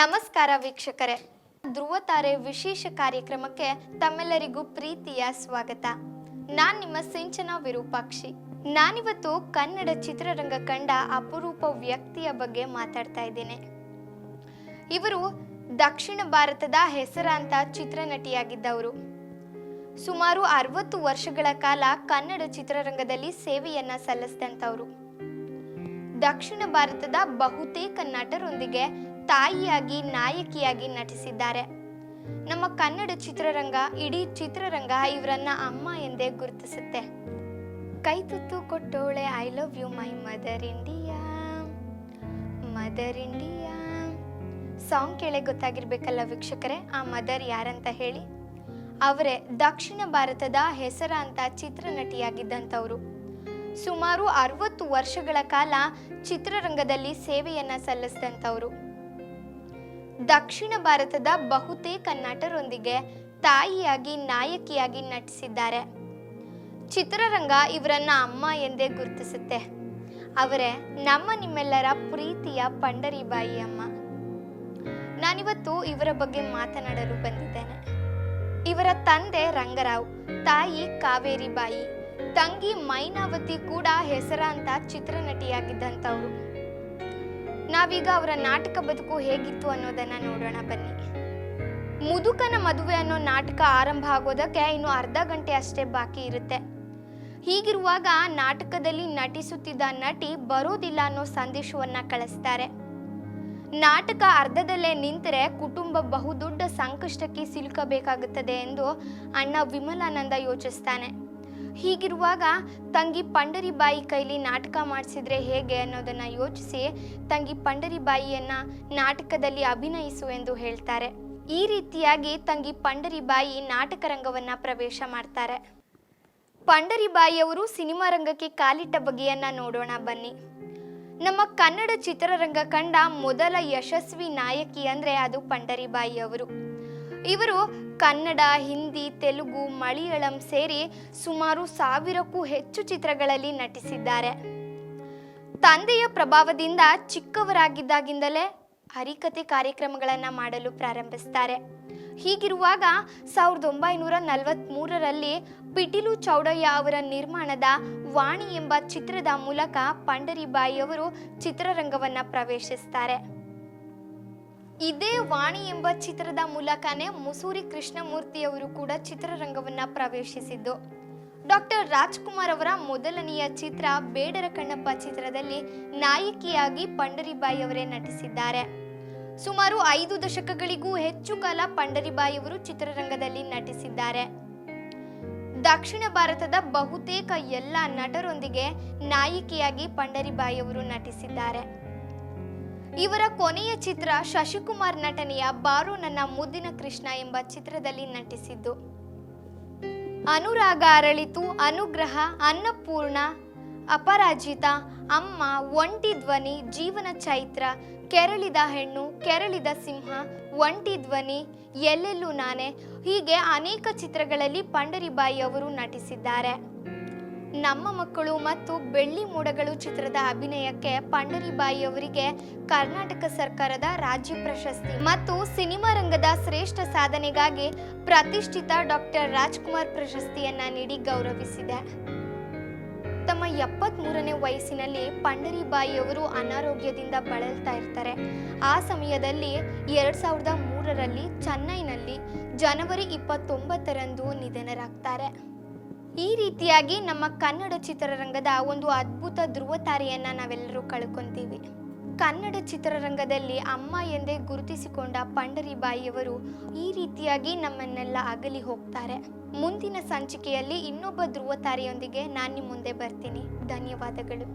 ನಮಸ್ಕಾರ ವೀಕ್ಷಕರೇ. ಧ್ರುವತಾರೆ ವಿಶೇಷ ಕಾರ್ಯಕ್ರಮಕ್ಕೆ ತಮ್ಮೆಲ್ಲರಿಗೂ ಪ್ರೀತಿಯ ಸ್ವಾಗತ. ನಾನ್ ನಿಮ್ಮ ಸಿಂಚನ ವಿರೂಪಾಕ್ಷಿ. ನಾನಿವತ್ತು ಕನ್ನಡ ಚಿತ್ರರಂಗ ಕಂಡ ಅಪರೂಪ ವ್ಯಕ್ತಿಯ ಬಗ್ಗೆ ಮಾತಾಡ್ತಾ ಇದ್ದೇನೆ. ಇವರು ದಕ್ಷಿಣ ಭಾರತದ ಹೆಸರಾಂತ ಚಿತ್ರನಟಿಯಾಗಿದ್ದವರು. ಸುಮಾರು ಅರವತ್ತು ವರ್ಷಗಳ ಕಾಲ ಕನ್ನಡ ಚಿತ್ರರಂಗದಲ್ಲಿ ಸೇವೆಯನ್ನ ಸಲ್ಲಿಸಿದಂಥವ್ರು. ದಕ್ಷಿಣ ಭಾರತದ ಬಹುತೇಕ ನಟರೊಂದಿಗೆ ತಾಯಿಯಾಗಿ, ನಾಯಕಿಯಾಗಿ ನಟಿಸಿದ್ದಾರೆ. ನಮ್ಮ ಕನ್ನಡ ಚಿತ್ರರಂಗ, ಇಡೀ ಚಿತ್ರರಂಗ ಇವರನ್ನ ಅಮ್ಮ ಎಂದೇ ಗುರುತಿಸುತ್ತೆ. ಕೈ ತುತ್ತು ಕೊಟ್ಟೋಳೆ I love you my mother India mother India song ಕೇಳೇ ಗೊತ್ತಾಗಿರ್ಬೇಕಲ್ಲ ವೀಕ್ಷಕರೇ, ಆ ಮದರ್ ಯಾರಂತ ಹೇಳಿ? ಅವರೇ ದಕ್ಷಿಣ ಭಾರತದ ಹೆಸರಾಂತ ಚಿತ್ರನಟಿಯಾಗಿದ್ದಂಥವ್ರು. ಸುಮಾರು ಅರವತ್ತು ವರ್ಷಗಳ ಕಾಲ ಚಿತ್ರರಂಗದಲ್ಲಿ ಸೇವೆಯನ್ನ ಸಲ್ಲಿಸಿದಂಥವ್ರು. ದಕ್ಷಿಣ ಭಾರತದ ಬಹುತೇಕ ನಟರೊಂದಿಗೆ ತಾಯಿಯಾಗಿ, ನಾಯಕಿಯಾಗಿ ನಟಿಸಿದ್ದಾರೆ. ಚಿತ್ರರಂಗ ಇವರನ್ನ ಅಮ್ಮ ಎಂದೇ ಗುರುತಿಸುತ್ತೆ. ಅವರೇ ನಮ್ಮ ನಿಮ್ಮೆಲ್ಲರ ಪ್ರೀತಿಯ ಪಂಡರಿಬಾಯಿ ಅಮ್ಮ. ನಾನಿವತ್ತು ಇವರ ಬಗ್ಗೆ ಮಾತನಾಡಲು ಬಂದಿದ್ದೇನೆ. ಇವರ ತಂದೆ ರಂಗರಾವ್, ತಾಯಿ ಕಾವೇರಿ ಬಾಯಿ ತಂಗಿ ಮೈನಾವತಿ ಕೂಡ ಹೆಸರಾಂತ ಚಿತ್ರನಟಿಯಾಗಿದ್ದಂಥವ್ರು. ನಾವೀಗ ಅವರ ನಾಟಕ ಬದುಕು ಹೇಗಿತ್ತು ಅನ್ನೋದನ್ನ ನೋಡೋಣ ಬನ್ನಿ. ಮುದುಕನ ಮದುವೆ ಅನ್ನೋ ನಾಟಕ ಆರಂಭ ಆಗೋದಕ್ಕೆ ಇನ್ನು ಅರ್ಧ ಗಂಟೆ ಅಷ್ಟೇ ಬಾಕಿ ಇರುತ್ತೆ. ಹೀಗಿರುವಾಗ ನಾಟಕದಲ್ಲಿ ನಟಿಸುತ್ತಿದ್ದ ನಟಿ ಬರೋದಿಲ್ಲ ಅನ್ನೋ ಸಂದೇಶವನ್ನ ಕಳಿಸ್ತಾರೆ. ನಾಟಕ ಅರ್ಧದಲ್ಲೇ ನಿಂತರೆ ಕುಟುಂಬ ಬಹುದೊಡ್ಡ ಸಂಕಷ್ಟಕ್ಕೆ ಸಿಲುಕಬೇಕಾಗುತ್ತದೆ ಎಂದು ಅಣ್ಣ ವಿಮಲಾನಂದ ಯೋಚಿಸ್ತಾನೆ. ಹೀಗಿರುವಾಗ ತಂಗಿ ಪಂಡರಿಬಾಯಿ ಕೈಲಿ ನಾಟಕ ಮಾಡಿಸಿದ್ರೆ ಹೇಗೆ ಅನ್ನೋದನ್ನ ಯೋಚಿಸಿ ತಂಗಿ ಪಂಡರಿಬಾಯಿಯನ್ನು ನಾಟಕದಲ್ಲಿ ಅಭಿನಯಿಸು ಎಂದು ಹೇಳ್ತಾರೆ. ಈ ರೀತಿಯಾಗಿ ತಂಗಿ ಪಂಡರಿಬಾಯಿ ನಾಟಕ ರಂಗವನ್ನ ಪ್ರವೇಶ ಮಾಡ್ತಾರೆ. ಪಂಡರಿಬಾಯಿಯವರು ಸಿನಿಮಾ ರಂಗಕ್ಕೆ ಕಾಲಿಟ್ಟ ಬಗೆಯನ್ನು ನೋಡೋಣ ಬನ್ನಿ. ನಮ್ಮ ಕನ್ನಡ ಚಿತ್ರರಂಗ ಕಂಡ ಮೊದಲ ಯಶಸ್ವಿ ನಾಯಕಿ ಅಂದ್ರೆ ಅದು ಪಂಡರಿಬಾಯಿ ಅವರು ಇವರು ಕನ್ನಡ, ಹಿಂದಿ, ತೆಲುಗು, ಮಲಯಾಳಂ ಸೇರಿ ಸುಮಾರು ಸಾವಿರಕ್ಕೂ ಹೆಚ್ಚು ಚಿತ್ರಗಳಲ್ಲಿ ನಟಿಸಿದ್ದಾರೆ. ತಂದೆಯ ಪ್ರಭಾವದಿಂದ ಚಿಕ್ಕವರಾಗಿದ್ದಾಗಿಂದಲೇ ಹರಿಕತೆ ಕಾರ್ಯಕ್ರಮಗಳನ್ನು ಮಾಡಲು ಪ್ರಾರಂಭಿಸ್ತಾರೆ. ಹೀಗಿರುವಾಗ ಸಾವಿರದ ಒಂಬೈನೂರ ನಲವತ್ತ್ಮೂರರಲ್ಲಿ ಪಿಟಿಲು ಚೌಡಯ್ಯ ಅವರ ನಿರ್ಮಾಣದ ವಾಣಿ ಎಂಬ ಚಿತ್ರದ ಮೂಲಕ ಪಂಡರಿಬಾಯಿಯವರು ಚಿತ್ರರಂಗವನ್ನ ಪ್ರವೇಶಿಸ್ತಾರೆ. ಇದೇ ವಾಣಿ ಎಂಬ ಚಿತ್ರದ ಮೂಲಕನೇ ಮುಸೂರಿ ಕೃಷ್ಣಮೂರ್ತಿಯವರು ಕೂಡ ಚಿತ್ರರಂಗವನ್ನ ಪ್ರವೇಶಿಸಿದ್ದು. ಡಾಕ್ಟರ್ ರಾಜ್ಕುಮಾರ್ ಅವರ ಮೊದಲನೆಯ ಚಿತ್ರ ಬೇಡರ ಕಣ್ಣಪ್ಪ ಚಿತ್ರದಲ್ಲಿ ನಾಯಕಿಯಾಗಿ ಪಂಡರಿಬಾಯಿ ಅವರೇ ನಟಿಸಿದ್ದಾರೆ. ಸುಮಾರು ಐದು ದಶಕಗಳಿಗೂ ಹೆಚ್ಚು ಕಾಲ ಪಂಡರಿಬಾಯಿ ಅವರು ಚಿತ್ರರಂಗದಲ್ಲಿ ನಟಿಸಿದ್ದಾರೆ. ದಕ್ಷಿಣ ಭಾರತದ ಬಹುತೇಕ ಎಲ್ಲ ನಟರೊಂದಿಗೆ ನಾಯಕಿಯಾಗಿ ಪಂಡರಿಬಾಯಿ ಅವರು ನಟಿಸಿದ್ದಾರೆ. ಇವರ ಕೊನೆಯ ಚಿತ್ರ ಶಶಿಕುಮಾರ್ ನಟನೆಯ ಬಾರು ನನ್ನ ಮುದ್ದಿನ ಕೃಷ್ಣ ಎಂಬ ಚಿತ್ರದಲ್ಲಿ ನಟಿಸಿದ್ದು. ಅನುರಾಗ ಅರಳಿತು, ಅನುಗ್ರಹ, ಅನ್ನಪೂರ್ಣ, ಅಪರಾಜಿತ, ಅಮ್ಮ, ಒಂಟಿ ಧ್ವನಿ, ಜೀವನ ಚೈತ್ರ, ಕೆರಳಿದ ಹೆಣ್ಣು, ಕೆರಳಿದ ಸಿಂಹ, ಒಂಟಿ ಧ್ವನಿ, ಎಲ್ಲೆಲ್ಲೂ ನಾನೇ ಹೀಗೆ ಅನೇಕ ಚಿತ್ರಗಳಲ್ಲಿ ಪಂಡರಿಬಾಯಿ ಅವರು ನಟಿಸಿದ್ದಾರೆ. ನಮ್ಮ ಮಕ್ಕಳು ಮತ್ತು ಬೆಳ್ಳಿ ಮೂಡಗಳು ಚಿತ್ರದ ಅಭಿನಯಕ್ಕೆ ಪಂಡರಿಬಾಯಿ ಅವರಿಗೆ ಕರ್ನಾಟಕ ಸರ್ಕಾರದ ರಾಜ್ಯ ಪ್ರಶಸ್ತಿ ಮತ್ತು ಸಿನಿಮಾ ರಂಗದ ಶ್ರೇಷ್ಠ ಸಾಧನೆಗಾಗಿ ಪ್ರತಿಷ್ಠಿತ ಡಾಕ್ಟರ್ ರಾಜ್ಕುಮಾರ್ ಪ್ರಶಸ್ತಿಯನ್ನ ನೀಡಿ ಗೌರವಿಸಿದೆ. ತಮ್ಮ ಎಪ್ಪತ್ಮೂರನೇ ವಯಸ್ಸಿನಲ್ಲಿ ಪಂಡರಿಬಾಯಿ ಅವರು ಅನಾರೋಗ್ಯದಿಂದ ಬಳಲ್ತಾ ಇರ್ತಾರೆ. ಆ ಸಮಯದಲ್ಲಿ ಎರಡ್ ಸಾವಿರದ ಮೂರರಲ್ಲಿ ಚೆನ್ನೈನಲ್ಲಿ ಜನವರಿ ಇಪ್ಪತ್ತೊಂಬತ್ತರಂದು ನಿಧನರಾಗ್ತಾರೆ. ಈ ರೀತಿಯಾಗಿ ನಮ್ಮ ಕನ್ನಡ ಚಿತ್ರರಂಗದ ಒಂದು ಅದ್ಭುತ ಧ್ರುವ ತಾರೆಯನ್ನ ನಾವೆಲ್ಲರೂ ಕಳ್ಕೊಂತೀವಿ. ಕನ್ನಡ ಚಿತ್ರರಂಗದಲ್ಲಿ ಅಮ್ಮ ಎಂದೇ ಗುರುತಿಸಿಕೊಂಡ ಪಂಡರಿಬಾಯಿಯವರು ಈ ರೀತಿಯಾಗಿ ನಮ್ಮನ್ನೆಲ್ಲ ಅಗಲಿ ಹೋಗ್ತಾರೆ. ಮುಂದಿನ ಸಂಚಿಕೆಯಲ್ಲಿ ಇನ್ನೊಬ್ಬ ಧ್ರುವ ತಾರೆಯೊಂದಿಗೆ ನಾನು ಮುಂದೆ ಬರ್ತೀನಿ. ಧನ್ಯವಾದಗಳು.